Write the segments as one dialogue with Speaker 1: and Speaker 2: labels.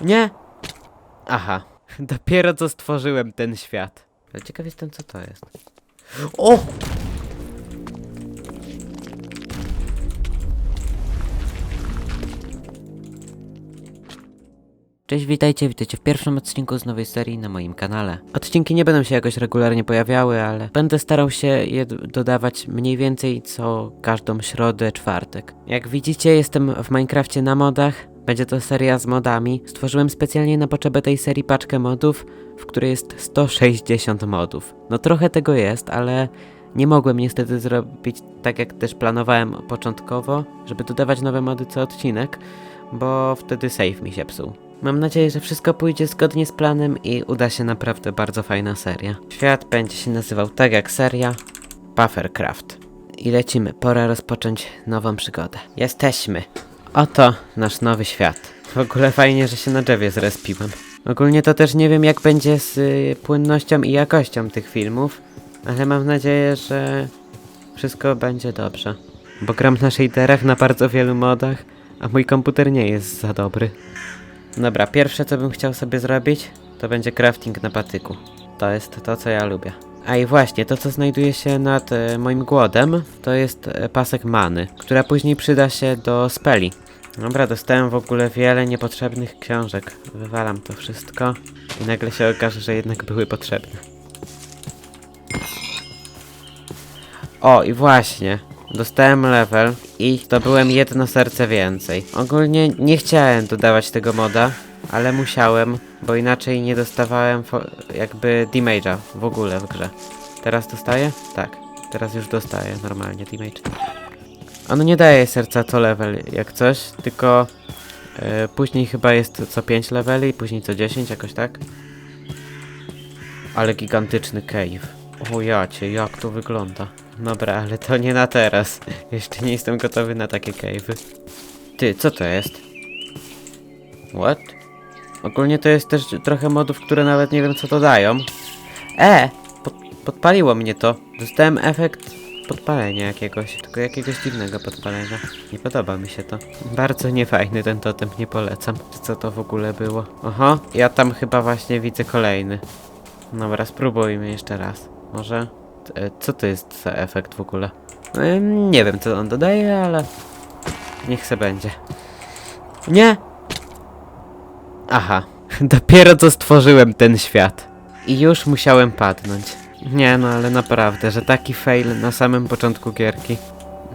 Speaker 1: Nie! Aha, dopiero co stworzyłem ten świat. Ale ciekaw jestem, co to jest. O! Cześć, witajcie, witajcie w pierwszym odcinku z nowej serii na moim kanale. Odcinki nie będą się jakoś regularnie pojawiały, ale będę starał się je dodawać mniej więcej co każdą środę, czwartek. Jak widzicie, jestem w Minecrafcie na modach. Będzie to seria z modami. Stworzyłem specjalnie na potrzebę tej serii paczkę modów, w której jest 160 modów. No trochę tego jest, ale nie mogłem niestety zrobić tak jak też planowałem początkowo, żeby dodawać nowe mody co odcinek, bo wtedy save mi się psuł. Mam nadzieję, że wszystko pójdzie zgodnie z planem i uda się naprawdę bardzo fajna seria. Świat będzie się nazywał tak jak seria Buffercraft. I lecimy, pora rozpocząć nową przygodę. Jesteśmy. Oto nasz nowy świat. W ogóle fajnie, że się na drzewie zrespiłem. Ogólnie to też nie wiem jak będzie z y, płynnością i jakością tych filmów, ale mam nadzieję, że wszystko będzie dobrze. Bo gram na shaderach na bardzo wielu modach, a mój komputer nie jest za dobry. Dobra, pierwsze co bym chciał sobie zrobić, to będzie crafting na patyku. To jest to, co ja lubię. A i właśnie, to co znajduje się nad e, moim głodem, to jest e, pasek many, która później przyda się do speli. Dobra, dostałem w ogóle wiele niepotrzebnych książek. Wywalam to wszystko i nagle się okaże, że jednak były potrzebne. O, i właśnie. Dostałem level i zdobyłem jedno serce więcej. Ogólnie nie chciałem dodawać tego moda, ale musiałem, bo inaczej nie dostawałem jakby damage'a w ogóle w grze. Teraz dostaję? Tak. Teraz już dostaję normalnie damage. On nie daje serca co level jak coś, tylko e, później chyba jest co 5 leveli, później co 10, jakoś tak. Ale gigantyczny cave. O jacie, jak to wygląda. Dobra, ale to nie na teraz. Jeszcze nie jestem gotowy na takie cave'y. Ty, co to jest? What? Ogólnie to jest też trochę modów, które nawet nie wiem co to dają. E! Pod, podpaliło mnie to. Dostałem efekt podpalenia jakiegoś, tylko jakiegoś dziwnego podpalenia. Nie podoba mi się to. Bardzo niefajny ten totem, nie polecam. Co to w ogóle było? Oho, ja tam chyba właśnie widzę kolejny. Dobra, spróbujmy jeszcze raz. Może? E, Co to jest za efekt w ogóle? Ym, Nie wiem co on dodaje, ale... Niech se będzie. Nie! Aha, dopiero co stworzyłem ten świat. I już musiałem padnąć. Nie no, ale naprawdę, że taki fail na samym początku gierki.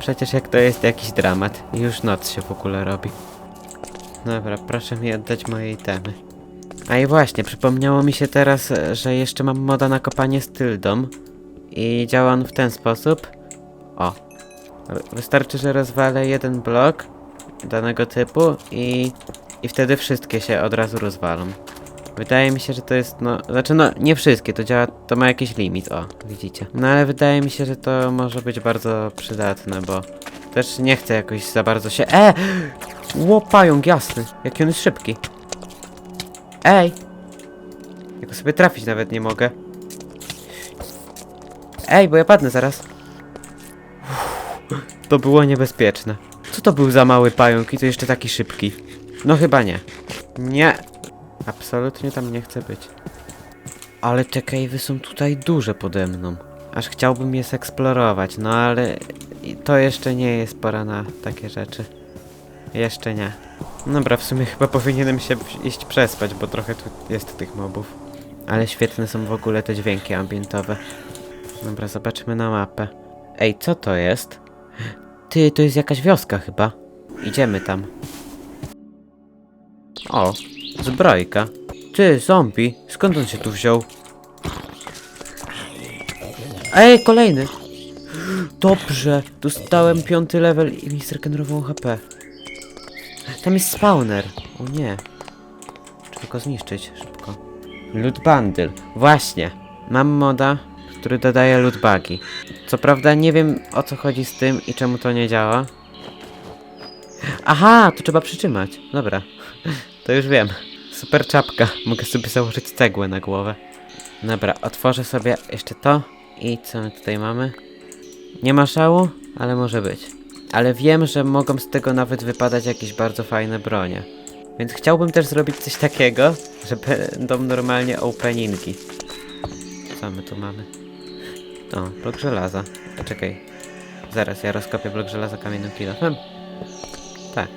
Speaker 1: Przecież jak to jest jakiś dramat. Już noc się w ogóle robi. Dobra, proszę mi oddać moje itemy. A i właśnie, przypomniało mi się teraz, że jeszcze mam moda na kopanie z tyldą. I działa on w ten sposób. O. Wystarczy, że rozwalę jeden blok danego typu i, i wtedy wszystkie się od razu rozwalą. Wydaje mi się, że to jest, no, znaczy no, nie wszystkie, to działa, to ma jakiś limit, o, widzicie. No ale wydaje mi się, że to może być bardzo przydatne, bo też nie chcę jakoś za bardzo się, e! Łopająk jasny, jaki on jest szybki. Ej! Ja go sobie trafić nawet nie mogę. Ej, bo ja padnę zaraz. Uff, To było niebezpieczne. Co to był za mały pająk i to jeszcze taki szybki? No chyba nie. Nie. Absolutnie tam nie chcę być. Ale te cave'y są tutaj duże pode mną. Aż chciałbym je zeksplorować, no ale to jeszcze nie jest pora na takie rzeczy. Jeszcze nie. Dobra, w sumie chyba powinienem się iść przespać, bo trochę tu jest tych mobów. Ale świetne są w ogóle te dźwięki ambientowe. Dobra, zobaczmy na mapę. Ej, co to jest? Ty, to jest jakaś wioska chyba. Idziemy tam. O, zbrojka. Ty, zombie, skąd on się tu wziął? Ej, kolejny! Dobrze, dostałem piąty level i mi zregenerował HP. Tam jest spawner. O nie. Trzeba go zniszczyć szybko. Loot bundle. Właśnie. Mam moda, który dodaje loot bugi. Co prawda nie wiem o co chodzi z tym i czemu to nie działa. Aha, to trzeba przytrzymać. Dobra. To już wiem. Super czapka. Mogę sobie założyć cegłę na głowę. Dobra, otworzę sobie jeszcze to. I co my tutaj mamy? Nie ma szału, ale może być. Ale wiem, że mogą z tego nawet wypadać jakieś bardzo fajne bronie. Więc chciałbym też zrobić coś takiego, że będą normalnie openingi. Co my tu mamy? O, blok żelaza. Czekaj. Zaraz, ja rozkopię blok żelaza kamiennym kilofem. Tak.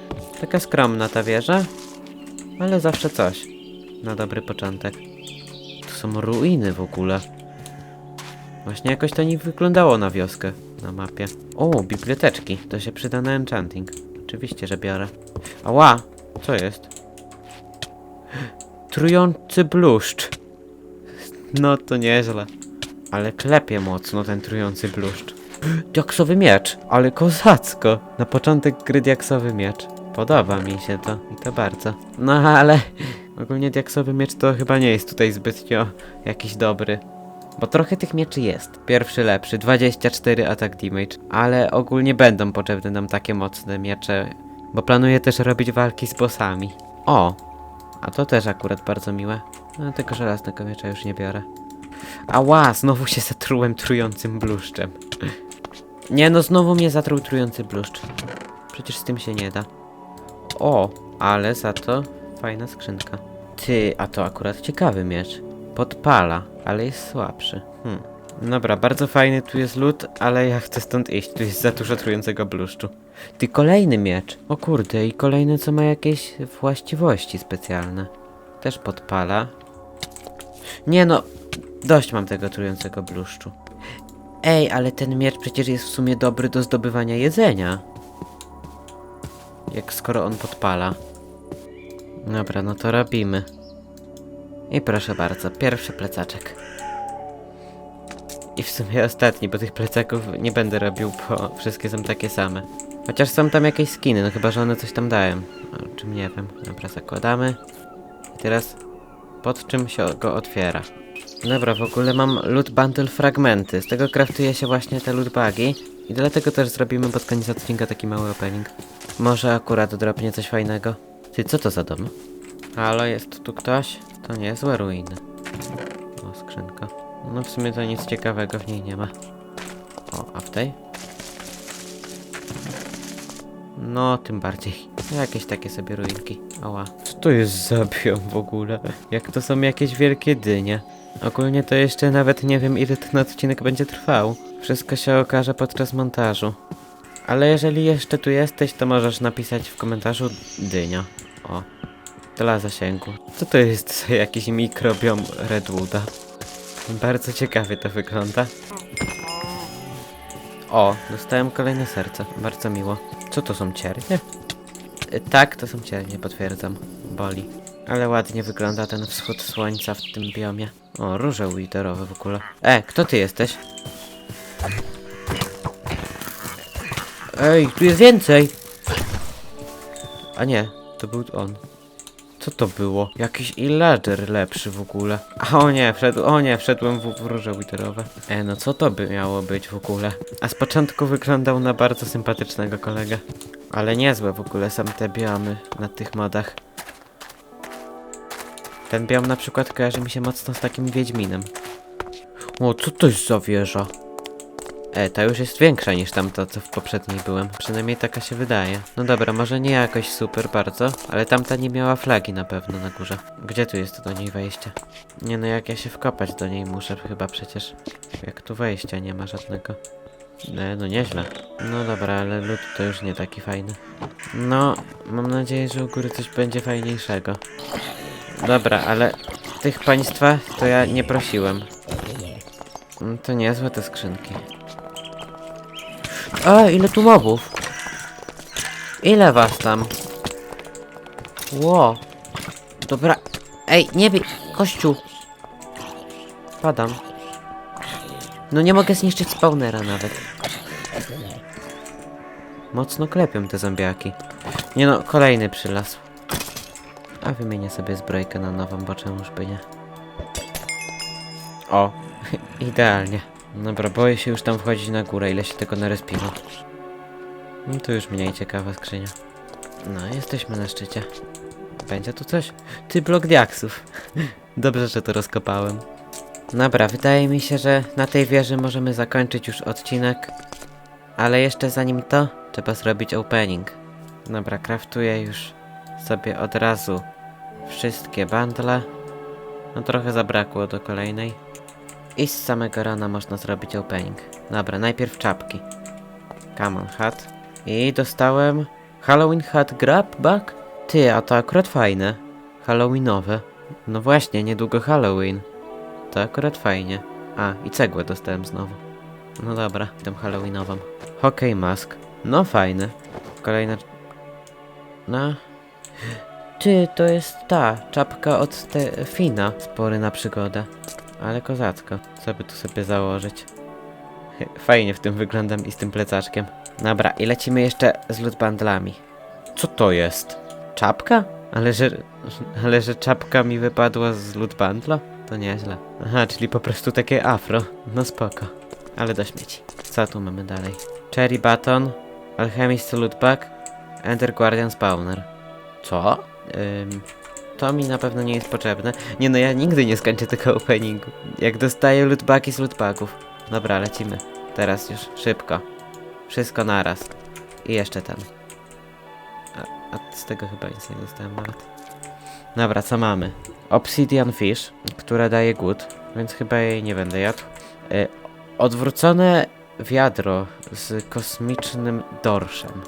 Speaker 1: Taka skromna ta wieża. Ale zawsze coś. Na dobry początek. Tu są ruiny w ogóle. Właśnie jakoś to nie wyglądało na wioskę na mapie. O, biblioteczki. To się przyda na enchanting. Oczywiście, że biorę. Ała! Co jest? Trujący bluszcz. No to nieźle. Ale klepie mocno ten trujący bluszcz. Diaksowy miecz, ale kozacko. Na początek gry diaksowy miecz. Podoba mi się to i to bardzo. No ale ogólnie diaksowy miecz to chyba nie jest tutaj zbytnio jakiś dobry. Bo trochę tych mieczy jest. Pierwszy lepszy, 24 attack damage. Ale ogólnie będą potrzebne nam takie mocne miecze. Bo planuję też robić walki z bossami. O! A to też akurat bardzo miłe. No tego żelaznego miecza już nie biorę. Ała, znowu się zatrułem trującym bluszczem. Nie no, znowu mnie zatruł trujący bluszcz. Przecież z tym się nie da. O, ale za to fajna skrzynka. Ty, a to akurat ciekawy miecz. Podpala, ale jest słabszy. Hmm. Dobra, bardzo fajny tu jest lód, ale ja chcę stąd iść. Tu jest za dużo trującego bluszczu. Ty, kolejny miecz. O kurde, i kolejny, co ma jakieś właściwości specjalne. Też podpala. Nie no, dość mam tego trującego bluszczu. Ej, ale ten miecz przecież jest w sumie dobry do zdobywania jedzenia. Jak skoro on podpala. Dobra, no to robimy. I proszę bardzo, pierwszy plecaczek. I w sumie ostatni, bo tych plecaków nie będę robił, bo wszystkie są takie same. Chociaż są tam jakieś skiny, no chyba, że one coś tam dają. O czym nie wiem. Dobra, zakładamy. I teraz pod czym się go otwiera? Dobra, w ogóle mam loot bundle fragmenty. Z tego kraftuje się właśnie te loot bagi. I dlatego też zrobimy pod koniec odcinka taki mały opening. Może akurat drobnie coś fajnego. Ty, co to za dom? Halo, jest tu ktoś? To niezłe ruiny. O, skrzynka. No w sumie to nic ciekawego w niej nie ma. O, a w tej? No, tym bardziej. Jakieś takie sobie ruinki. Ała. Co to jest za biom w ogóle? Jak to są jakieś wielkie dynie? Ogólnie to jeszcze nawet nie wiem ile ten odcinek będzie trwał. Wszystko się okaże podczas montażu. Ale jeżeli jeszcze tu jesteś, to możesz napisać w komentarzu dynia. O. Dla zasięgu. Co to jest za jakiś mikrobiom Redwooda? Bardzo ciekawie to wygląda. O, dostałem kolejne serce. Bardzo miło. Co to są ciernie? Y, Tak, to są ciernie, potwierdzam. Boli. Ale ładnie wygląda ten wschód słońca w tym biomie. O, róże witerowe w ogóle. E, kto ty jesteś? Ej, tu jest więcej! A nie, to był on. Co to było? Jakiś illager lepszy w ogóle. A o nie, wszedł, o nie, wszedłem w, w witerowe. E, no co to by miało być w ogóle? A z początku wyglądał na bardzo sympatycznego kolegę. Ale niezłe w ogóle są te biomy na tych modach. Ten biom na przykład kojarzy mi się mocno z takim Wiedźminem. O, co to jest za wieża? E, ta już jest większa niż tamta, co w poprzedniej byłem. Przynajmniej taka się wydaje. No dobra, może nie jakoś super bardzo, ale tamta nie miała flagi na pewno na górze. Gdzie tu jest do niej wejście? Nie no, jak ja się wkopać do niej muszę chyba przecież. Jak tu wejścia nie ma żadnego. E, no nieźle. No dobra, ale lód to już nie taki fajny. No, mam nadzieję, że u góry coś będzie fajniejszego. Dobra, ale tych państwa to ja nie prosiłem. To niezłe te skrzynki. A, ile tu mobów? Ile was tam? Ło. Dobra. Ej, nie bij. Kościół. Padam. No nie mogę zniszczyć spawnera nawet. Mocno klepią te zombiaki. Nie no, kolejny przylasł. A wymienię sobie zbrojkę na nową, bo czemuż by nie. O, idealnie. Dobra, boję się już tam wchodzić na górę, ile się tego narespiło. No to już mniej ciekawa skrzynia. No, jesteśmy na szczycie. Będzie tu coś? Ty, blok diaksów. Dobrze, że to rozkopałem. Dobra, wydaje mi się, że na tej wieży możemy zakończyć już odcinek. Ale jeszcze zanim to, trzeba zrobić opening. Dobra, craftuję już sobie od razu wszystkie bundle. No trochę zabrakło do kolejnej. I z samego rana można zrobić opening. Dobra, najpierw czapki. Come on, hat. I dostałem Halloween hat grab bag? Ty, a to akurat fajne. Halloweenowe. No właśnie, niedługo Halloween. To akurat fajnie. A, i cegłę dostałem znowu. No dobra, tą Halloweenową. Hockey mask. No fajny. Kolejna... No... Ty, to jest ta czapka od te Fina. Spory na przygodę. Ale kozacko. Co by tu sobie założyć? Fajnie w tym wyglądam i z tym plecaczkiem. Dobra, i lecimy jeszcze z loot bundlami. Co to jest? Czapka? Ale że... Ale że czapka mi wypadła z loot bundla? To nieźle. Aha, czyli po prostu takie afro. No spoko. Ale do śmieci. Co tu mamy dalej? Cherry Baton, Alchemist Loot Bag, Ender Guardian Spawner. Co? Ym, to mi na pewno nie jest potrzebne. Nie no, ja nigdy nie skończę tego openingu. Jak dostaję lootbagi z lootbagów. Dobra, lecimy. Teraz już, szybko. Wszystko naraz. I jeszcze ten. A, a z tego chyba nic nie dostałem nawet. Dobra, co mamy? Obsidian Fish, która daje good, więc chyba jej nie będę jadł. Y, odwrócone wiadro z kosmicznym dorszem.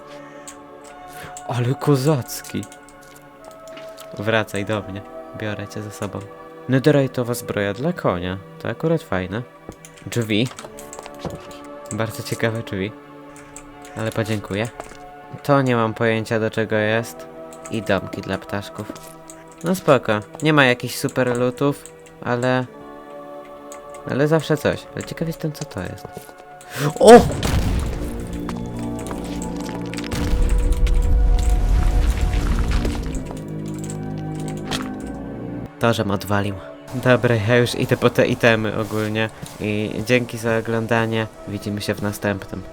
Speaker 1: Ale kozacki. Wracaj do mnie. Biorę cię ze sobą. Netherite'owa zbroja dla konia. To akurat fajne. Drzwi. Bardzo ciekawe drzwi. Ale podziękuję. To nie mam pojęcia do czego jest. I domki dla ptaszków. No spoko. Nie ma jakichś super lootów, ale... Ale zawsze coś. Ale ciekaw jestem co to jest. O! To, żem odwalił. Dobra, ja już idę po te itemy ogólnie. I dzięki za oglądanie. Widzimy się w następnym.